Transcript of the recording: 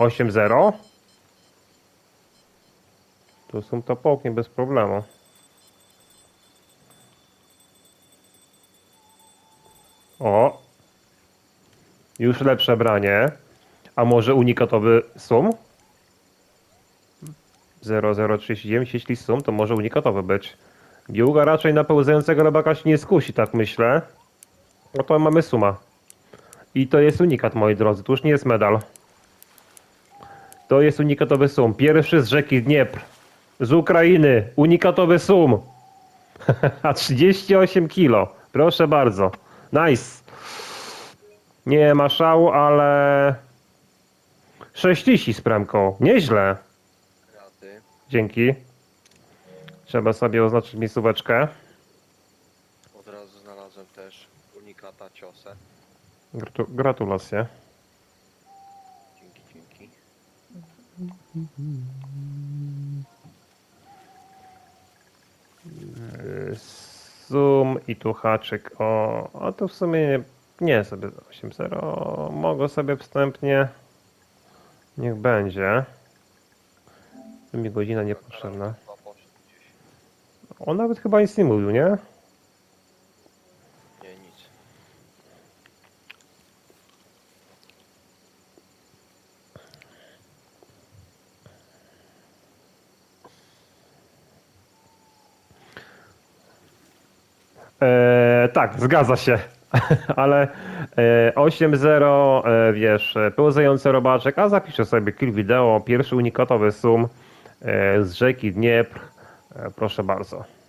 8-0. Tu są to połknie bez problemu. O! Już lepsze branie. A może unikatowy sum? 0039, jeśli sum, to może unikatowy być. Giuga raczej na pełzającego robaka się nie skusi, tak myślę. No to mamy suma. I to jest unikat, moi drodzy, to już nie jest medal. To jest unikatowy sum. Pierwszy z rzeki Dniepr. Z Ukrainy. Unikatowy sum. A 38 kilo. Proszę bardzo. Nice. Nie ma szału, ale... 6 lisi z premką. Nieźle. Dzięki. Trzeba sobie oznaczyć miejscóweczkę. Od razu znalazłem też unikata ciosę. Gratu gratulacje. Dzięki, dzięki. Yy, Zoom i tu haczyk. O, a to w sumie nie, nie sobie 8.0. Mogę sobie wstępnie. Niech będzie. Tu mi godzina niepotrzebna. On nawet chyba nic nie mówił? Nie, nic. E, tak, zgadza się. Ale e, 8.0, e, wiesz, e, pełzający robaczek, a zapiszę sobie kill wideo, pierwszy unikatowy sum e, z rzeki Dniepr. Proszę bardzo.